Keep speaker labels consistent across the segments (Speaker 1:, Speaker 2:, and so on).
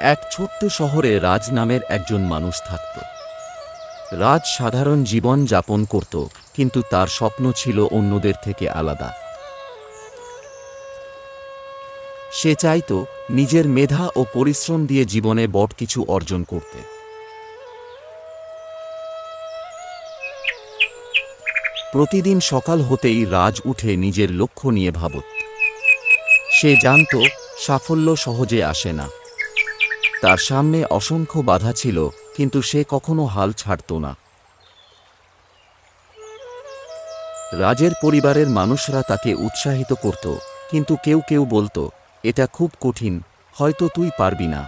Speaker 1: এক ছোট্ট শহরে রাজ নামের একজন মানুষ থাকত। রাজ সাধারণ জীবন যাপন করত, কিন্তু তার স্বপ্ন ছিল অন্যদের থেকে আলাদা। সে চাইত নিজের মেধা ও পরিশ্রম দিয়ে জীবনে বড় কিছু অর্জন করতে। প্রতিদিন সকাল হতেই রাজ উঠে নিজের লক্ষ্য নিয়ে ভাবত। সে জানত সাফল্য সহজে আসে না। তার সামনে অসংখ্য বাধা ছিল, কিন্তু সে কখনো হাল ছাড়ত না। রাজের পরিবারের মানুষরা তাকে উৎসাহিত করত, কিন্তু কেউ কেউ বলতো, এটা খুব কঠিন, হয়তো তুই পারবি না।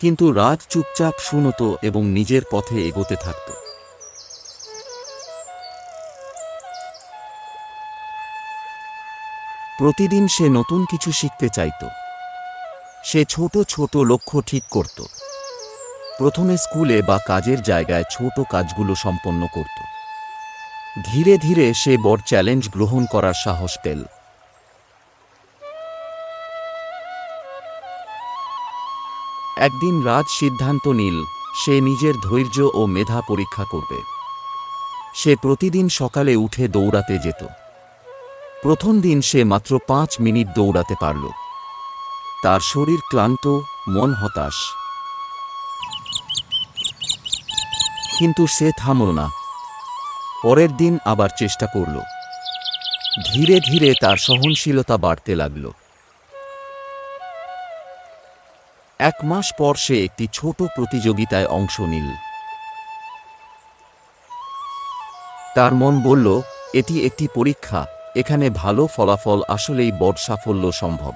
Speaker 1: কিন্তু রাজ চুপচাপ শুনত এবং নিজের পথে এগোতে থাকত। প্রতিদিন সে নতুন কিছু শিখতে চাইত। সে ছোট ছোট লক্ষ্য ঠিক করত। প্রথমে স্কুলে বা কাজের জায়গায় ছোট কাজগুলো সম্পন্ন করত। ধীরে ধীরে সে বড় চ্যালেঞ্জ গ্রহণ করার সাহস পেল। একদিন রাজ সিদ্ধান্ত নিল, সে নিজের ধৈর্য ও মেধা পরীক্ষা করবে। সে প্রতিদিন সকালে উঠে দৌড়াতে যেত। প্রথম দিন সে মাত্র পাঁচ মিনিট দৌড়াতে পারল। তার শরীর ক্লান্ত, মন হতাশ। কিন্তু সে থামল না। পরের দিন আবার চেষ্টা করল। ধীরে ধীরে তার সহনশীলতা বাড়তে লাগল। এক মাস পর সে একটি ছোট প্রতিযোগিতায় অংশ নিল। তার মন বলল, এটি একটি পরীক্ষা। এখানে ভালো ফলাফল আসলেই বড় সাফল্য সম্ভব।